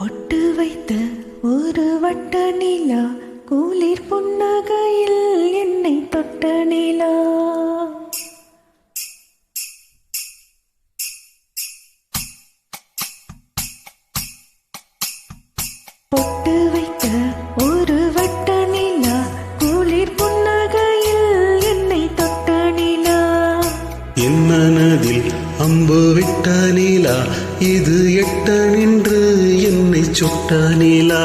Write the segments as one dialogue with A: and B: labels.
A: பொட்டு வைத்த ஒரு வட்ட நிலா கூலிர் புன்னகையில் என்னை தொட்ட நிலா. பொட்டு வைத்த ஒரு நீலா
B: இது எட்ட நின்று என்னை சுட்ட நீலா.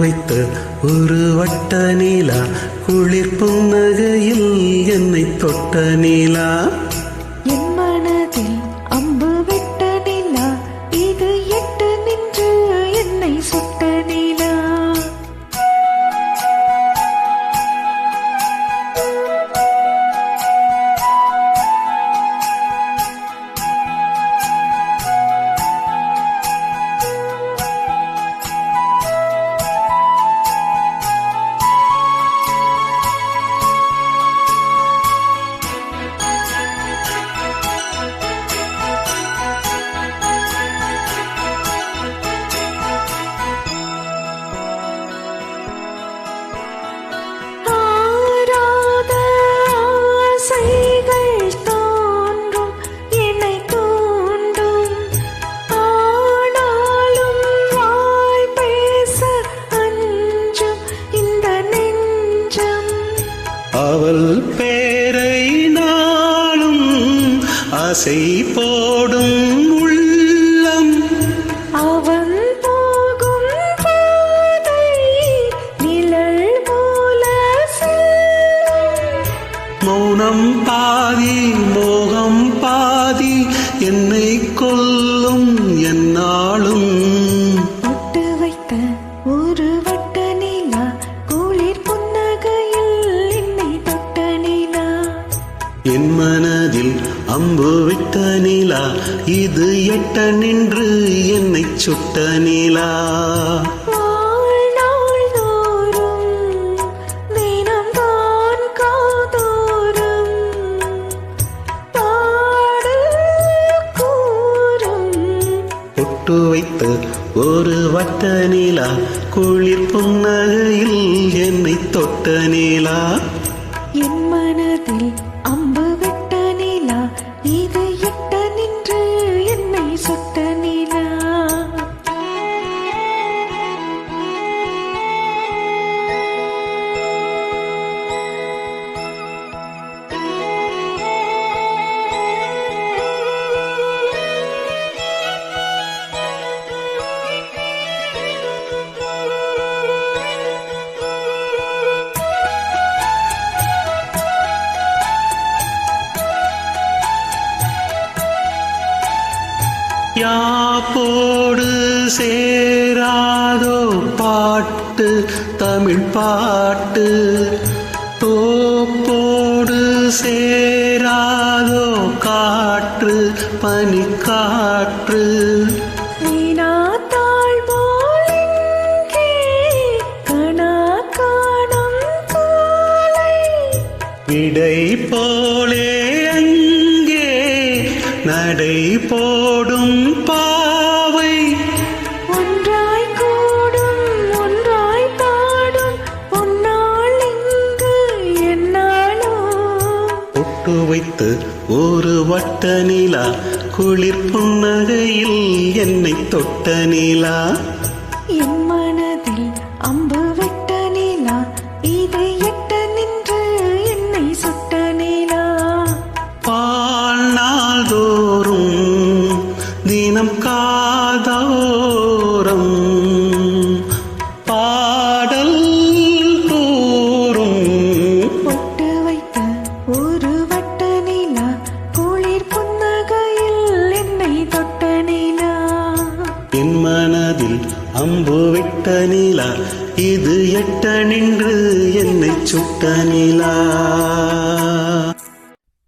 B: வைத்த ஒரு வட்ட நீலா குளிர் புன்னகையில் என்னை தொட்ட நீலா. அவள் பேரை நாளும் ஆசை போடும். அம்பு விட்ட நீலா இது எட்ட நின்று என்னை சுட்ட நிலா. பொட்டு வைத்த ஒரு வட்ட நிலா குளிர் புன்னகையில் என்னை தொட்ட நிலா.
A: என் மனதில்
B: யாப்போடு சேராதோ பாட்டு தமிழ் பாட்டு. தோப்போடு சேராதோ காற்று பனிக்காற்று.
A: வீணாத்தாள் போல்
B: நடை போடும் பாவை.
A: ஒன்றாய் கூடும் ஒன்றாய் பாடும் பொன்னாள் இங்கு என்னாலோ?
B: பொட்டு வைத்து ஒரு வட்ட நிலா குளிர் புன்னகையில் என்னை தொட்ட நிலா. மனதில் அம்பு விட்ட நிலா இது எட்ட நின்று என்னை சுட்ட நிலா.